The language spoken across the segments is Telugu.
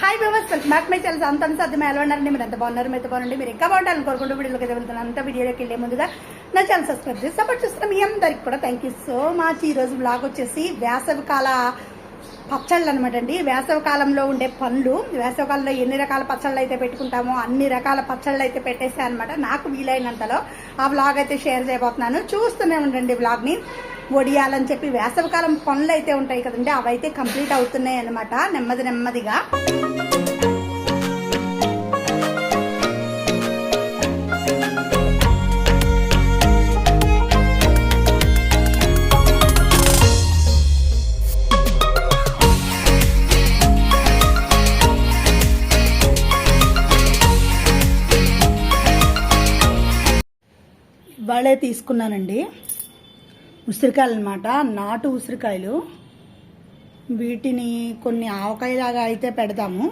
Hi viewers welcome back my channel అంత సాధ్యం ఎలా ఉన్నారండి మీరు ఎంత బాగున్నారు? మీద బాగుండి మీరు ఇంకా బాగుంటారని కోరుకుంటూ వీడియోలోకి వెళ్తున్నాను. అంత వీడియోలోకి వెళ్ళే ముందుగా నా ఛానల్ సబ్స్క్రైబ్ చేసి సపోర్ట్ చేస్తున్న మీ అందరికి కూడా థ్యాంక్ యూ సో మచ్ ఈ రోజు బ్లాగ్ వచ్చేసి వేసవికాల పచ్చళ్ళు అనమాట అండి. వేసవికాలంలో ఉండే పండ్లు వేసవికాలంలో ఎన్ని రకాల పచ్చళ్ళు అయితే పెట్టుకుంటామో అన్ని రకాల పచ్చళ్ళు అయితే పెట్టేసాయి అనమాట నాకు వీలైనంతలో ఆ బ్లాగ్ అయితే షేర్ చేయబోతున్నాను. చూస్తూనే ఉండండి బ్లాగ్ని వడియాలని చెప్పి వేసవికాలం పనులు అయితే ఉంటాయి కదండి అవైతే కంప్లీట్ అవుతున్నాయి అనమాట నెమ్మది నెమ్మదిగా. వాళ్ళే తీసుకున్నానండి. ఉసిరికాయలు అనమాట నాటు ఉసిరికాయలు. వీటిని కొన్ని ఆవకాయలాగా అయితే పెడతాము.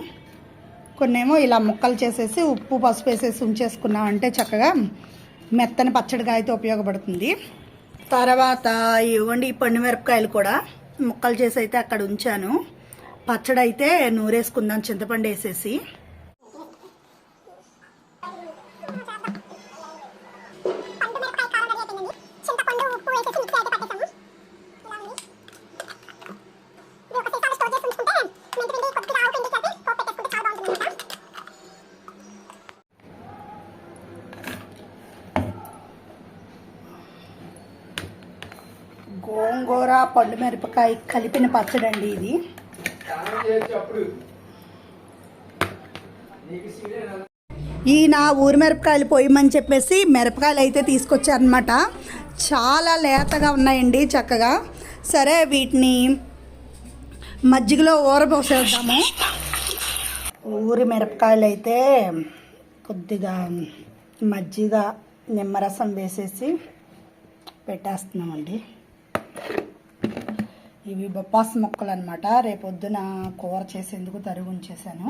కొన్నేమో ఇలా ముక్కలు చేసేసి ఉప్పు పసుపు వేసేసి ఉంచేసుకున్నాం అంటే చక్కగా మెత్తని పచ్చడిగా అయితే ఉపయోగపడుతుంది. తర్వాత ఇవ్వండి ఈ మిరపకాయలు కూడా ముక్కలు చేసి అయితే అక్కడ ఉంచాను. పచ్చడి అయితే నూరేసుకుందాం చింతపండు వేసేసి. గోంగూర మిరపకాయ కలిపిన పచ్చడండి ఇది. ఈయన ఊరి మిరపకాయలు పోయమని చెప్పేసి మిరపకాయలు అయితే తీసుకొచ్చారనమాట చాలా లేతగా ఉన్నాయండి చక్కగా. సరే వీటిని మజ్జిగలో ఊరబోసేద్దాము. ఊరి మిరపకాయలు అయితే కొద్దిగా మజ్జిగ నిమ్మరసం వేసేసి పెట్టేస్తున్నామండి. ఇవి బొప్పాస్ మొక్కలు అనమాట రేపొద్దున కూర చేసేందుకు తరుగు ఉంచేసాను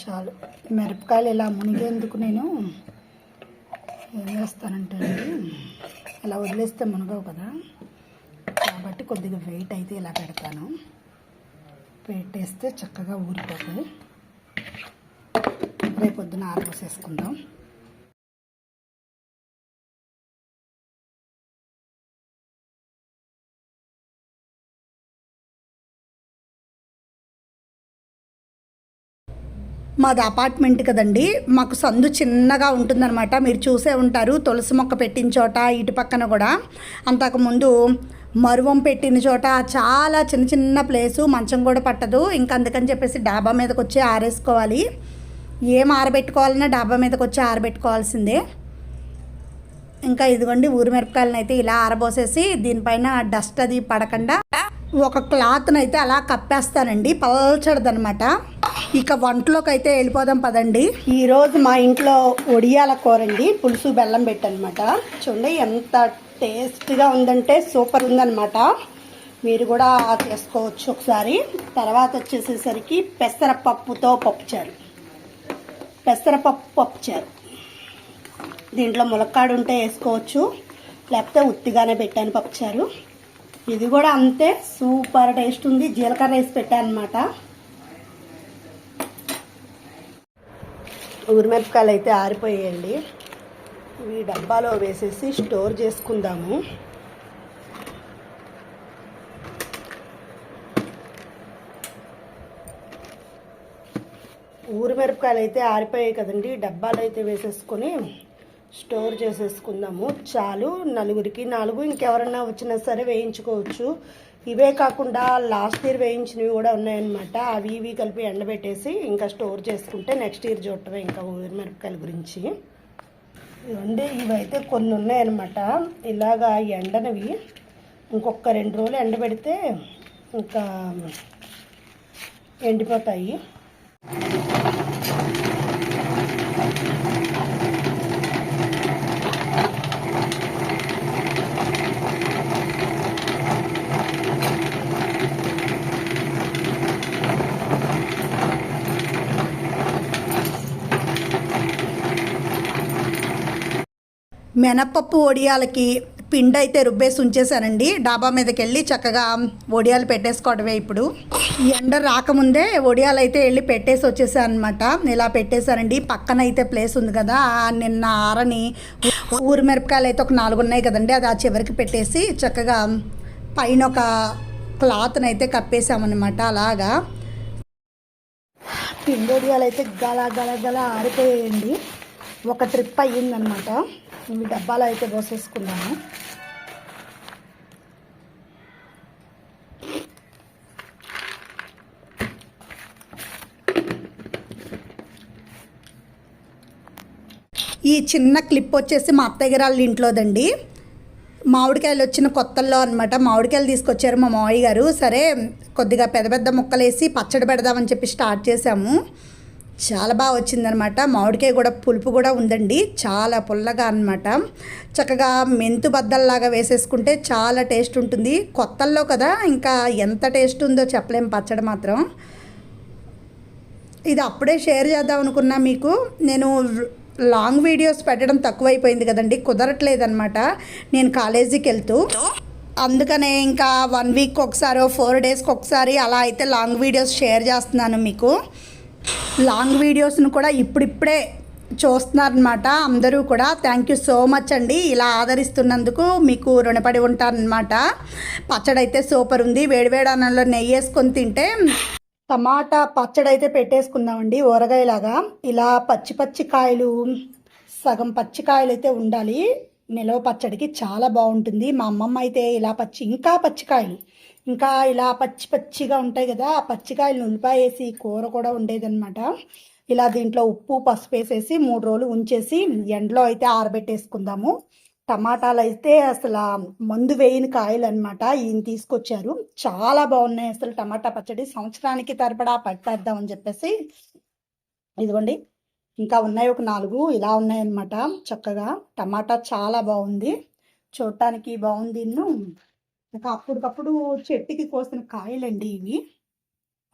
చాలు. మిరపకాయలు ఇలా మునిగేందుకు నేను ఏం చేస్తానంటే ఇలా వదిలేస్తే మునగవు కదా. కాబట్టి కొద్దిగా వెయిట్ అయితే ఇలా పెడతాను. పెట్టేస్తే చక్కగా ఊరిపోతుంది రేపొద్దున ఆరబోసేసుకుందాం. మాది అపార్ట్మెంట్ కదండి. మాకు సందు చిన్నగా ఉంటుందన్నమాట. మీరు చూసే ఉంటారు. తులసి మొక్క పెట్టిన చోట ఇటు పక్కన కూడా. అంతకుముందు మరువం పెట్టిన చోట చాలా చిన్న చిన్న ప్లేసు మంచం కూడా పట్టదు. ఇంకా అందుకని చెప్పేసి డాబా మీదకి వచ్చి ఆరేసుకోవాలి. ఏం ఆరబెట్టుకోవాలన్నా డాబా మీదకి వచ్చి ఆరబెట్టుకోవాల్సిందే. ఇంకా ఇదిగోండి ఊరి మిరపకాయలను అయితే ఇలా ఆరబోసేసి దీనిపైన డస్ట్ అది పడకుండా ఒక క్లాత్ని అయితే అలా కప్పేస్తానండి పల్చడదనమాట. ఇక వంటలోకి అయితే వెళ్ళిపోదాం పదండి. ఈరోజు మా ఇంట్లో ఒడియాల కూర అండి పులుసు బెల్లం పెట్టనమాట. చూడండి ఎంత టేస్ట్గా ఉందంటే సూపర్ ఉందనమాట. మీరు కూడా చేసుకోవచ్చు ఒకసారి. తర్వాత వచ్చేసేసరికి పెసరపప్పుతో పప్పుచారు పెసరపప్పు పప్పుచారు దీంట్లో ములక్కాడు ఉంటే వేసుకోవచ్చు. లేకపోతే ఉత్తిగానే పెట్టాను పప్పుచారు. ఇది కూడా అంతే సూపర్ టేస్ట్ ఉంది. జీలకర్ర వేసి పెట్టాను అనమాట ఊరిమిరపకాయలు అయితే ఆరిపోయాయండి. ఇవి డబ్బాలో వేసేసి స్టోర్ చేసుకుందాము. ఊరి మిరపకాయలు అయితే ఆరిపోయాయి కదండి. డబ్బాలు అయితే వేసేసుకొని స్టోర్ చేసేసుకుందాము. చాలు నలుగురికి నాలుగు ఇంకెవరన్నా వచ్చినా సరే వేయించుకోవచ్చు. ఇవే కాకుండా లాస్ట్ ఇయర్ వేయించినవి కూడా ఉన్నాయన్నమాట. అవి ఇవి కలిపి ఎండబెట్టేసి ఇంకా స్టోర్ చేసుకుంటే నెక్స్ట్ ఇయర్ చూడటమే ఇంకా ఊరిమిరపకాయల గురించి. ఇవండి ఇవైతే కొన్ని ఉన్నాయన్నమాట. ఇలాగా ఎండనవి ఇంకొక రెండు రోజులు ఎండబెడితే ఇంకా ఎండిపోతాయి. మినప్పప్పు వడియాలకి పిండి అయితే రుబ్బేసి ఉంచేసానండి డాబా మీదకి వెళ్ళి చక్కగా వడియాలు పెట్టేసుకోవడమే ఇప్పుడు. ఎండ రాకముందే ఒడియాలు అయితే వెళ్ళి పెట్టేసి వచ్చేసాను అనమాట ఇలా పెట్టేశానండి. పక్కన అయితే ప్లేస్ ఉంది కదా నిన్న ఆరని ఊరి మిరపకాయలు అయితే ఒక నాలుగు ఉన్నాయి కదండి అది ఆ చివరికి పెట్టేసి చక్కగా పైన ఒక క్లాత్ని అయితే కప్పేసామన్నమాట అలాగా. పిండి ఒడియాలు అయితే గల గల గల ఆరిపోయాయండి. ఒక ట్రిప్ అయ్యిందనమాట ఇవి డబ్బాలో అయితే పోసేసుకున్నాను. ఈ చిన్న క్లిప్ వచ్చేసి మా అత్తయ్య గారు వాళ్ళ ఇంట్లోదండి. మామిడికాయలు వచ్చిన కొత్తల్లో అనమాట మామిడికాయలు తీసుకొచ్చారు మా మావయ్య గారు. సరే కొద్దిగా పెద్ద పెద్ద ముక్కలేసి పచ్చడి పెడదామని చెప్పి స్టార్ట్ చేసాము చాలా బాగా వచ్చిందనమాట. మామిడికాయ కూడా పులుపు కూడా ఉందండి. చాలా పుల్లగా అనమాట చక్కగా మెంతు బద్దల్లాగా వేసేసుకుంటే చాలా టేస్ట్ ఉంటుంది. కొత్తల్లో కదా ఇంకా ఎంత టేస్ట్ ఉందో చెప్పలేం పచ్చడి మాత్రం. ఇది అప్పుడే షేర్ చేద్దాం అనుకున్నా మీకు. నేను లాంగ్ వీడియోస్ పెట్టడం తక్కువైపోయింది కదండి. కుదరట్లేదనమాట నేను కాలేజీకి వెళ్తూ. అందుకనే ఇంకా వన్ వీక్ ఒకసారి ఫోర్ డేస్కి ఒకసారి అలా అయితే లాంగ్ వీడియోస్ షేర్ చేస్తున్నాను మీకు. లాంగ్ వీడియోస్ను కూడా ఇప్పుడిప్పుడే చూస్తున్నారనమాట అందరూ కూడా థ్యాంక్ యూ సో మచ్ అండి. ఇలా ఆదరిస్తున్నందుకు మీకు రుణపడి ఉంటారనమాట పచ్చడి అయితే సూపర్ ఉంది వేడివేడి అన్నంలో నెయ్యి వేసుకొని తింటే టమాటా పచ్చడి అయితే పెట్టేసుకుందామండి ఊరగాయలాగా. ఇలా పచ్చి పచ్చి కాయలు సగం పచ్చికాయలు అయితే ఉండాలి. నిలవ పచ్చడికి చాలా బాగుంటుంది. మా అమ్మమ్మ అయితే ఇలా పచ్చి ఇంకా పచ్చికాయలు ఇంకా ఇలా పచ్చి పచ్చిగా ఉంటాయి కదా ఆ పచ్చికాయలు ఉల్లిపాయ వేసి కూర కూడా ఉండేదన్నమాట. ఇలా దీంట్లో ఉప్పు పసుపు వేసేసి మూడు రోజులు ఉంచేసి ఎండలో అయితే ఆరబెట్టేసుకుందాము. టమాటాలు అయితే అసలు మందు వేయని కాయలు అనమాట ఈయన తీసుకొచ్చారు. చాలా బాగున్నాయి అసలు టమాటా పచ్చడి. సంవత్సరానికి తరపడా పట్టేద్దామని చెప్పేసి ఇదిగోండి. ఇంకా ఉన్నాయి ఒక నాలుగు ఇలా ఉన్నాయన్నమాట. చక్కగా టమాటా చాలా బాగుంది. చూడటానికి బాగుంది ఇన్ను. ఇంకా అప్పటికప్పుడు చెట్టుకి కోసిన కాయలండి ఇవి.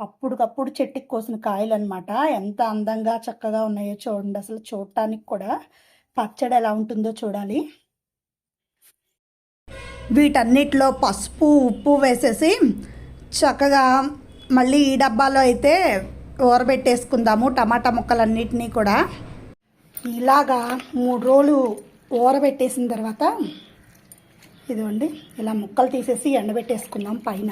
అప్పటికప్పుడు చెట్టుకి కోసిన కాయలు అనమాట ఎంత అందంగా చక్కగా ఉన్నాయో చూడండి అసలు చూడటానికి కూడా. పచ్చడి ఎలా ఉంటుందో చూడాలి. వీటన్నిటిలో పసుపు ఉప్పు వేసేసి చక్కగా మళ్ళీ ఈ డబ్బాలో అయితే ఊరబెట్టేసుకుందాము టమాటా ముక్కలన్నిటినీ కూడా. ఇలాగా మూడు రోజులు ఊరబెట్టేసిన తర్వాత ఇదిగోండి ఇలా ముక్కలు తీసేసి ఎండబెట్టేసుకుందాం పైన.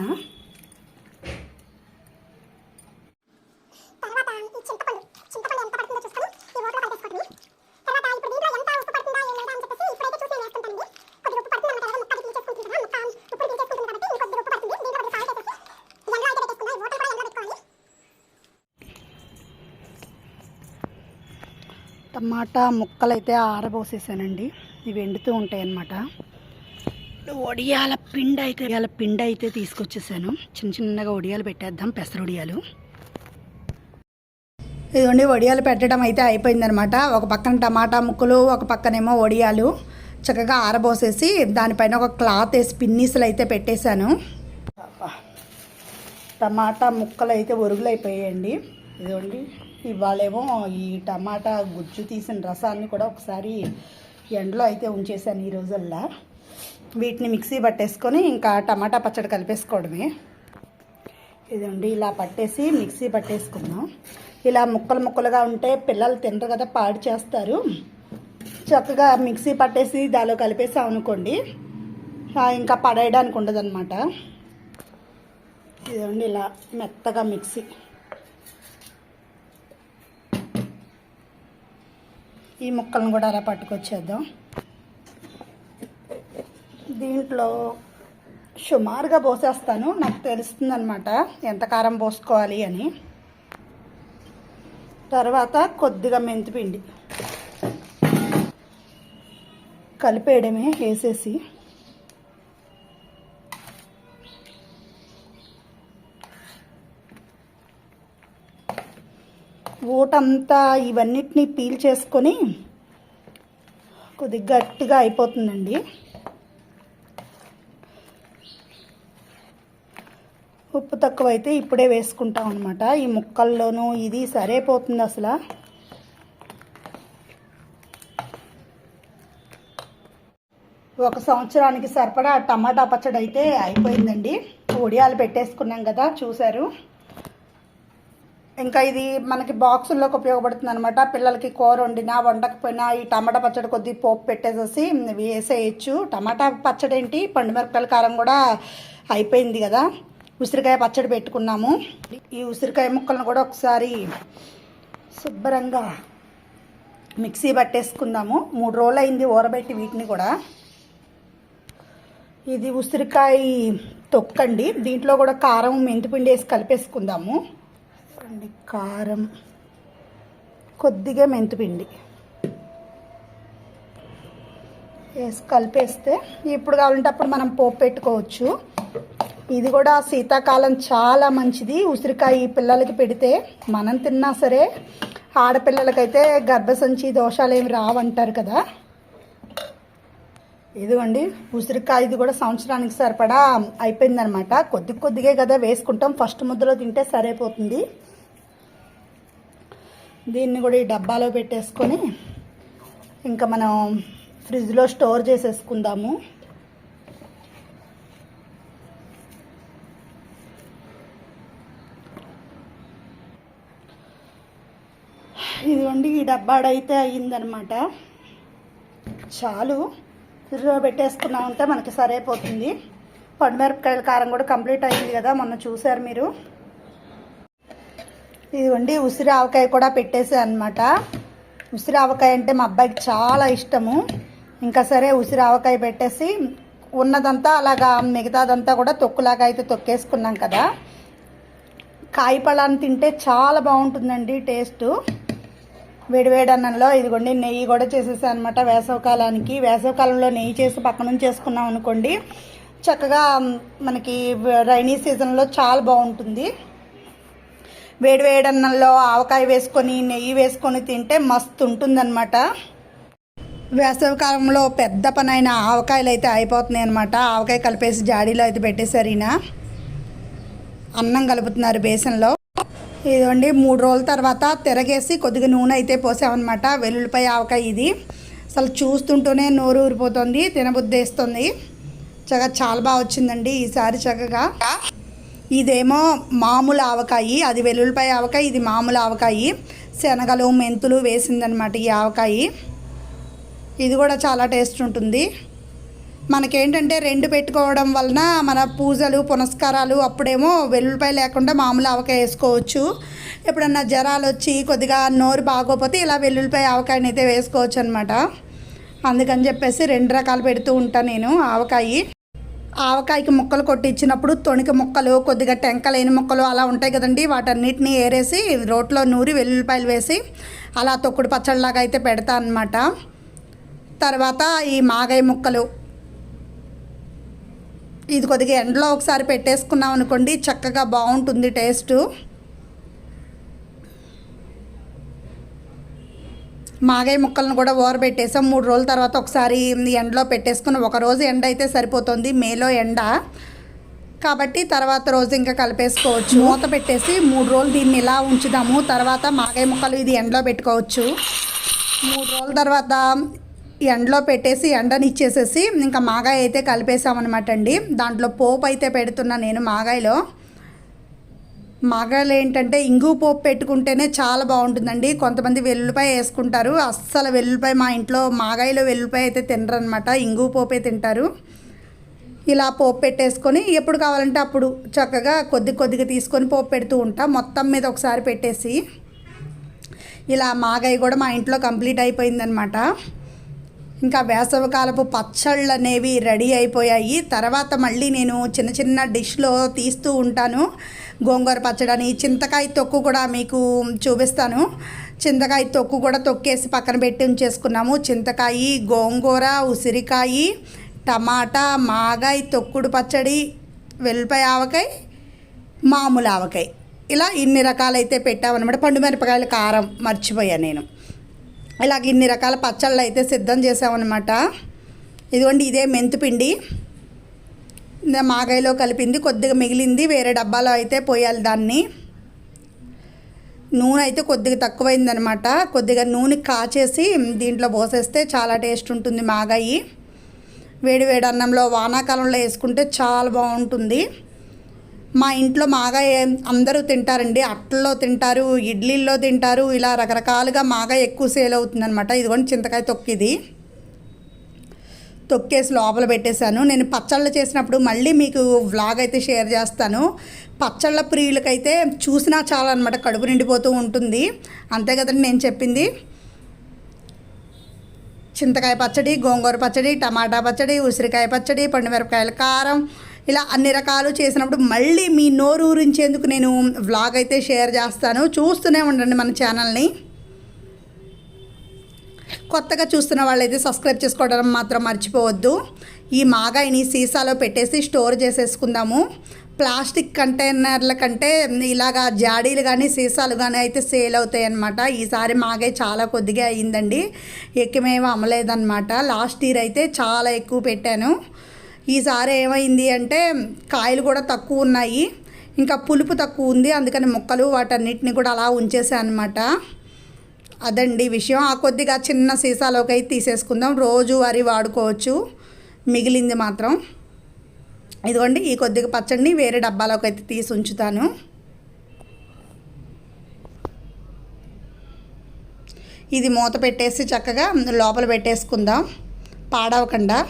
టమాటా ముక్కలు అయితే ఆరబోసేసానండి. ఇవి ఎండుతూ ఉంటాయి అన్నమాట వడియాల పిండి అయితే వడియాల పిండి అయితే తీసుకొచ్చేసాను. చిన్న చిన్నగా వడియాలు పెట్టేద్దాం పెసర వడియాలు ఇదిగోండి వడియాలు పెట్టడం అయితే అయిపోయిందనమాట. ఒక పక్కన టమాటా ముక్కలు ఒక పక్కనేమో వడియాలు చక్కగా ఆరబోసేసి దానిపైన ఒక క్లాత్ వేసి పిన్నీసులు అయితే పెట్టేశాను. టమాటా ముక్కలు అయితే ఒరుగులు అయిపోయాయండి ఇదిగోండి ఇవాళేమో ఈ టమాటా గుజ్జు తీసిన రసాన్ని కూడా ఒకసారి ఎండలో అయితే ఉంచేసాను ఈ రోజుల్లో. వీటిని మిక్సీ పట్టేసుకొని ఇంకా టమాటా పచ్చడి కలిపేసుకోవడమే. ఇదండి ఇలా పట్టేసి మిక్సీ పట్టేసుకుందాం. ఇలా ముక్కలు ముక్కలుగా ఉంటే పిల్లలు తినరు కదా పాడు చేస్తారు. చక్కగా మిక్సీ పట్టేసి దానిలో కలిపేసాం అనుకోండి. ఇంకా పడేయడానికి ఉండదన్నమాట. ఇదండి ఇలా మెత్తగా మిక్సీ. ఈ ముక్కలను కూడా అలా పట్టుకొచ్చేద్దాం. దీంట్లో సుమారుగా పోసేస్తాను. నాకు తెలుస్తుంది అనమాట ఎంత కారం పోసుకోవాలి అని. తర్వాత కొద్దిగా మెంతిపిండి కలిపేయడమే వేసేసి ఊటంతా ఇవన్నిటిని పీల్ చేసుకొని కొద్దిగా గట్టిగా అయిపోతుందండి. ఉప్పు తక్కువ అయితే ఇప్పుడే వేసుకుంటాం అనమాట ఈ ముక్కల్లోనూ ఇది సరైపోతుంది అసలు. ఒక సంవత్సరానికి సరిపడా టమాటా పచ్చడి అయితే అయిపోయిందండి. ఒడియాలు పెట్టేసుకున్నాం కదా చూశారు. ఇంకా ఇది మనకి బాక్సుల్లోకి ఉపయోగపడుతుంది అనమాట పిల్లలకి కూర వండినా వండకపోయినా ఈ టమాటా పచ్చడి కొద్ది పోపు పెట్టేసేసి వేసేయచ్చు. టమాటా పచ్చడి ఏంటి పండుమిరపకాయల కారం కూడా అయిపోయింది కదా. ఉసిరికాయ పచ్చడి పెట్టుకున్నాము. ఈ ఉసిరికాయ ముక్కలను కూడా ఒకసారి శుభ్రంగా మిక్సీ పట్టేసుకుందాము. మూడు రోజులు అయింది ఊరబెట్టి వీటిని కూడా. ఇది ఉసిరికాయ తొక్కండి. దీంట్లో కూడా కారం మెంతిపిండి వేసి కలిపేసుకుందాము. అండి కారం కొద్దిగా మెంతిపిండి వేసి కలిపేస్తే ఇప్పుడు కావాలంటే అప్పుడు మనం పోపు పెట్టుకోవచ్చు. ఇది కూడా శీతాకాలం చాలా మంచిది. ఉసిరికాయ ఈ పిల్లలకి పెడితే మనం తిన్నా సరే ఆడపిల్లలకైతే గర్భసంచి దోషాలు ఏమి రావంటారు కదా. ఇదిగోండి ఉసిరికాయ ఇది కూడా సంవత్సరానికి సరిపడా అయిపోయిందనమాట కొద్ది కొద్దిగే కదా వేసుకుంటాం. ఫస్ట్ ముద్దలో తింటే సరిపోతుంది. దీన్ని కూడా ఈ డబ్బాలో పెట్టేసుకొని ఇంకా మనం ఫ్రిడ్జ్లో స్టోర్ చేసేసుకుందాము. చూడండి ఈ డబ్బాడైతే అయ్యిందనమాట చాలు. ఫ్రిడ్జ్లో పెట్టేసుకున్నా ఉంటే మనకి సరైపోతుంది. పండుమిరపకాయల కారం కూడా కంప్లీట్ అయింది కదా మొన్న చూశారు మీరు. ఇదిగోండి ఉసిరి ఆవకాయ కూడా పెట్టేసా అనమాట ఉసిరి ఆవకాయ అంటే మా అబ్బాయికి చాలా ఇష్టము. ఇంకా సరే ఉసిరి ఆవకాయ పెట్టేసి ఉన్నదంతా అలాగా మిగతాదంతా కూడా తొక్కులాగా అయితే తొక్కేసుకున్నాం కదా. కాయ తింటే చాలా బాగుంటుందండి టేస్ట్. వేడివేడి అన్నంలో ఇదిగోండి నెయ్యి కూడా చేసేసాను అనమాట వేసవకాలానికి. వేసవకాలంలో నెయ్యి చేసి పక్కన చేసుకున్నాం అనుకోండి చక్కగా మనకి రైనీ సీజన్లో చాలా బాగుంటుంది. వేడివేడి అన్నంలో ఆవకాయ వేసుకొని నెయ్యి వేసుకొని తింటే మస్తు ఉంటుందన్నమాట. వేసవికాలంలో పెద్ద పని అయిన ఆవకాయలు అయితే అయిపోతున్నాయి అనమాట ఆవకాయ కలిపేసి జాడీలో అయితే పెట్టేశారు అన్నం కలుపుతున్నారు బేసన్లో. ఇదిగోండి మూడు రోజుల తర్వాత తిరగేసి కొద్దిగా నూనె అయితే పోసామన్నమాట. వెల్లుల్లిపాయ ఆవకాయ ఇది. అసలు చూస్తుంటూనే నోరు ఊరిపోతుంది తినబుద్ధేస్తుంది. చక్కగా చాలా బాగా వచ్చిందండి ఈసారి చక్కగా ఇదేమో మామూలు ఆవకాయి అది వెల్లుల్లిపాయ ఆవకాయ ఇది మామూలు ఆవకాయి. శనగలు మెంతులు వేసిందనమాట ఈ ఆవకాయి. ఇది కూడా చాలా టేస్ట్ ఉంటుంది. మనకేంటంటే రెండు పెట్టుకోవడం వలన మన పూజలు పునస్కారాలు అప్పుడేమో వెల్లుల్లిపాయ లేకుండా మామూలు ఆవకాయ వేసుకోవచ్చు. ఎప్పుడన్నా జ్వరాలు వచ్చి కొద్దిగా నోరు బాగోపోతే ఇలా వెల్లుల్లిపాయ ఆవకాయని అయితే వేసుకోవచ్చు అనమాట అందుకని చెప్పేసి రెండు రకాలు పెడుతూ ఉంటాను నేను ఆవకాయ. ఆవకాయకి ముక్కలు కొట్టించినప్పుడు తొణిక ముక్కలు కొద్దిగా టెంకలేని ముక్కలు అలా ఉంటాయి కదండి. వాటన్నిటిని ఏరేసి రోట్లో నూరి వెల్లుల్లిపాయలు వేసి అలా తొక్కుడు పచ్చడిలాగా అయితే పెడతా అనమాట తర్వాత ఈ మాగాయ ముక్కలు ఇది కొద్దిగా ఎండలో ఒకసారి పెట్టేసుకున్నాం అనుకోండి చక్కగా బాగుంటుంది టేస్టు. మాగాయ ముక్కలను కూడా ఓరబెట్టేసాం. మూడు రోజుల తర్వాత ఒకసారి ఎండలో పెట్టేసుకుని ఒక రోజు ఎండ అయితే సరిపోతుంది మేలో ఎండ. కాబట్టి తర్వాత రోజు ఇంకా కలిపేసుకోవచ్చు. మూత పెట్టేసి మూడు రోజులు దీన్ని ఇలా ఉంచుదాము. తర్వాత మాగాయ ముక్కలు ఇది ఎండలో పెట్టుకోవచ్చు. మూడు రోజుల తర్వాత ఎండలో పెట్టేసి ఎండనిచ్చేసేసి ఇంకా మాగాయ అయితే కలిపేసామన్నమాట అండి. దాంట్లో పోపు అయితే పెడుతున్నా నేను మాగాయలో. మాగాయలు ఏంటంటే ఇంగు పోపు పెట్టుకుంటేనే చాలా బాగుంటుందండి. కొంతమంది వెల్లుల్లిపాయ వేసుకుంటారు. అస్సలు వెల్లుల్లిపాయ మా ఇంట్లో మాగాయలో వెల్లుల్లిపాయ అయితే తినరనమాట ఇంగు పోపే తింటారు. ఇలా పోపు పెట్టేసుకొని ఎప్పుడు కావాలంటే అప్పుడు చక్కగా కొద్ది కొద్దిగా తీసుకొని పోపు పెడుతూ ఉంటా. మొత్తం మీద ఒకసారి పెట్టేసి. ఇలా మాగాయ కూడా మా ఇంట్లో కంప్లీట్ అయిపోయిందనమాట ఇంకా వేసవకాలపు పచ్చళ్ళు అనేవి రెడీ అయిపోయాయి. తర్వాత మళ్ళీ నేను చిన్న చిన్న డిష్లో తీస్తూ ఉంటాను. గోంగూర పచ్చడని చింతకాయ తొక్కు కూడా మీకు చూపిస్తాను. చింతకాయ తొక్కు కూడా తొక్కేసి పక్కన పెట్టి ఉంచేసుకున్నాము. చింతకాయ గోంగూర ఉసిరికాయ టమాటా మాగాయ తొక్కుడు పచ్చడి వెల్లిపాయ ఆవకాయ మామూలు ఆవకాయ. ఇలా ఇన్ని రకాలైతే పెట్టామన్నమాట. పండు మిరపకాయల కారం మర్చిపోయాను నేను. ఇలాగ ఇన్ని రకాల పచ్చళ్ళు అయితే సిద్ధం చేసామన్నమాట. ఇదిగోండి ఇదే మెంతిపిండి. మాగాయలో కలిపింది కొద్దిగా మిగిలింది వేరే డబ్బాలో అయితే పోయాలి దాన్ని. నూనె అయితే కొద్దిగా తక్కువైందనమాట కొద్దిగా నూనె కాచేసి దీంట్లో పోసేస్తే చాలా టేస్ట్ ఉంటుంది మాగాయి. వేడి వేడి అన్నంలో వానాకాలంలో వేసుకుంటే చాలా బాగుంటుంది. మా ఇంట్లో మాగా అందరూ తింటారండి. అట్లలో తింటారు ఇడ్లీల్లో తింటారు. ఇలా రకరకాలుగా మాగా ఎక్కువ సేల్ అవుతుందనమాట ఇదిగోండి చింతకాయ తొక్కిది తొక్కేసి లోపల పెట్టేశాను. నేను పచ్చళ్ళు చేసినప్పుడు మళ్ళీ మీకు వ్లాగ్ అయితే షేర్ చేస్తాను. పచ్చళ్ళ ప్రియులకైతే చూసినా చాలా అనమాట కడుపు నిండిపోతూ ఉంటుంది. అంతే కదండి నేను చెప్పింది. చింతకాయ పచ్చడి గోంగూర పచ్చడి టమాటా పచ్చడి ఉసిరికాయ పచ్చడి పండుమిరపకాయల కారం ఇలా అన్ని రకాలు చేసినప్పుడు మళ్ళీ మీ నోరు ఊరించేందుకు నేను వ్లాగ్ అయితే షేర్ చేస్తాను. చూస్తూనే ఉండండి మన ఛానల్ని కొత్తగా చూస్తున్న వాళ్ళైతే సబ్స్క్రైబ్ చేసుకోవడం మాత్రం మర్చిపోవద్దు. ఈ మాగాయిని సీసాలో పెట్టేసి స్టోర్ చేసేసుకుందాము. ప్లాస్టిక్ కంటైనర్ల కంటే ఇలాగా జాడీలు కానీ సీసాలు కానీ అయితే సేల్ అవుతాయి అన్నమాట. ఈసారి మాగే చాలా కొద్దిగా అయ్యిందండి ఎక్కువేమీ అమ్మలేదన్నమాట. లాస్ట్ ఇయర్ అయితే చాలా ఎక్కువ పెట్టాను. ఈసారి ఏమైంది అంటే కాయలు కూడా తక్కువ ఉన్నాయి. ఇంకా పులుపు తక్కువ ఉంది. అందుకని మొక్కలు వాటన్నిటిని కూడా అలా ఉంచేసాను అనమాట అదండి విషయం. ఆ కొద్దిగా చిన్న సీసాలోకి అయితే తీసేసుకుందాం. రోజు వారి వాడుకోవచ్చు. మిగిలింది మాత్రం. ఇదిగోండి ఈ కొద్దిగా పచ్చడిని వేరే డబ్బాలోకి అయితే తీసి ఉంచుతాను. ఇది మూత పెట్టేసి చక్కగా లోపల పెట్టేసుకుందాం. పాడవకుండా.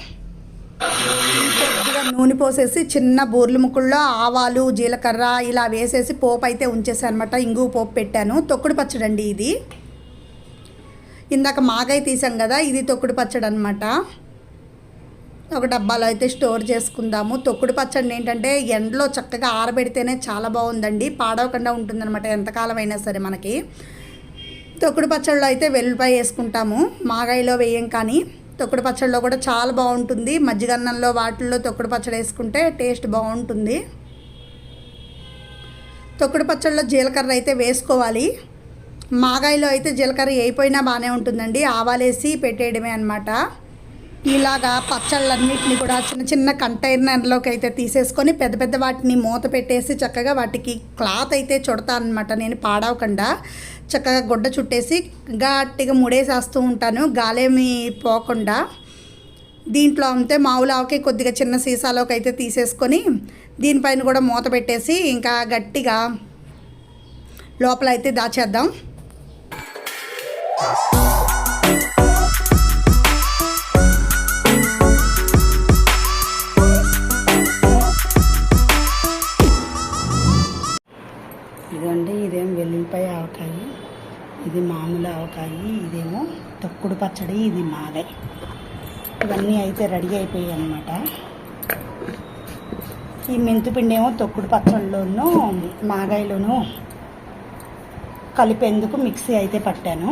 కొద్దిగా నూనె పోసేసి చిన్న బూర్లు ముక్కుల్లో ఆవాలు జీలకర్ర ఇలా వేసేసి పోపు అయితే ఉంచేసాను అనమాట ఇంగు పోపు పెట్టాను. తొక్కుడు పచ్చడి అండి ఇది. ఇందాక మాగాయ తీసాం కదా ఇది తొక్కుడు పచ్చడి అనమాట ఒక డబ్బాలో అయితే స్టోర్ చేసుకుందాము. తొక్కుడు పచ్చడి ఏంటంటే ఎండలో చక్కగా ఆరబెడితేనే చాలా బాగుందండి. పాడవకుండా ఉంటుందన్నమాట ఎంతకాలం అయినా సరే మనకి. తొక్కుడు పచ్చడిలో అయితే వెల్లుల్లిపాయ వేసుకుంటాము. మాగాయలో వేయం కానీ తొక్కుడు పచ్చడిలో కూడా చాలా బాగుంటుంది. మజ్జిగన్నంలో వాటిల్లో తొక్కుడు పచ్చడి వేసుకుంటే టేస్ట్ బాగుంటుంది. తొక్కుడు పచ్చడిలో జీలకర్ర అయితే వేసుకోవాలి. మాగాయలో అయితే జీలకర్ర వేయిపోయినా బాగానే ఉంటుందండి. ఆవాలేసి పెట్టేయడమే అనమాట ఇలాగా పచ్చళ్ళన్నిటిని కూడా చిన్న చిన్న కంటైనర్లోకి అయితే తీసేసుకొని పెద్ద పెద్ద వాటిని మూత పెట్టేసి చక్కగా వాటికి క్లాత్ అయితే చుడతాను అనమాట నేను పాడవకుండా చక్కగా గుడ్డ చుట్టేసి గట్టిగా ముడేసేస్తూ ఉంటాను. గాలేమి పోకుండా దీంట్లో అంతే మామూలు కొద్దిగా చిన్న సీసాలోకి అయితే తీసేసుకొని దీనిపైన కూడా మూత పెట్టేసి ఇంకా గట్టిగా లోపల అయితే దాచేద్దాం. తొక్కుడు పచ్చడి ఇది మాదే. ఇవన్నీ అయితే రెడీ అయిపోయాయి అన్నమాట. ఈ మెంతిపిండి ఏమో తొక్కుడు పచ్చడిలోనూ మాగాయలోనూ కలిపేందుకు మిక్సీ అయితే పట్టాను.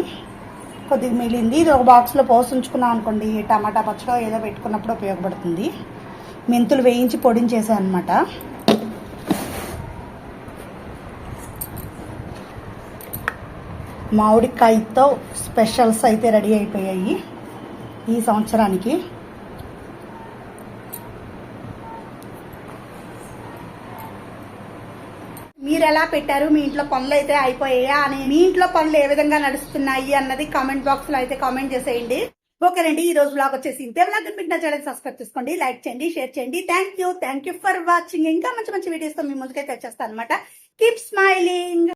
కొద్దిగా మిగిలింది. ఇది ఒక బాక్స్లో పోసి ఉంచుకున్నాం అనుకోండి. టమాటా పచ్చడి ఏదో పెట్టుకున్నప్పుడు ఉపయోగపడుతుంది. మెంతులు వేయించి పొడించేసాను అనమాట మామిడికాయతో స్పెషల్స్ అయితే రెడీ అయిపోయాయి ఈ సంవత్సరానికి. మీరు ఎలా పెట్టారు? మీ ఇంట్లో పనులు అయితే అయిపోయాయా? అని మీ ఇంట్లో పనులు ఏ విధంగా నడుస్తున్నాయి అన్నది కామెంట్ బాక్స్లో అయితే కామెంట్ చేసేయండి. ఓకేనండి ఈ రోజు బ్లాగ్ వచ్చేసి ఇంతే. బ్లాగ్ కనిపించిన ఛానల్ సబ్స్క్రైబ్ చేసుకోండి లైక్ చేయండి షేర్ చేయండి. Thank you thank you for watching ఇంకా మంచి మంచి వీడియోస్తో మీ ముందుకైతే వచ్చేస్తాను అనమాట కీప్ స్మైలింగ్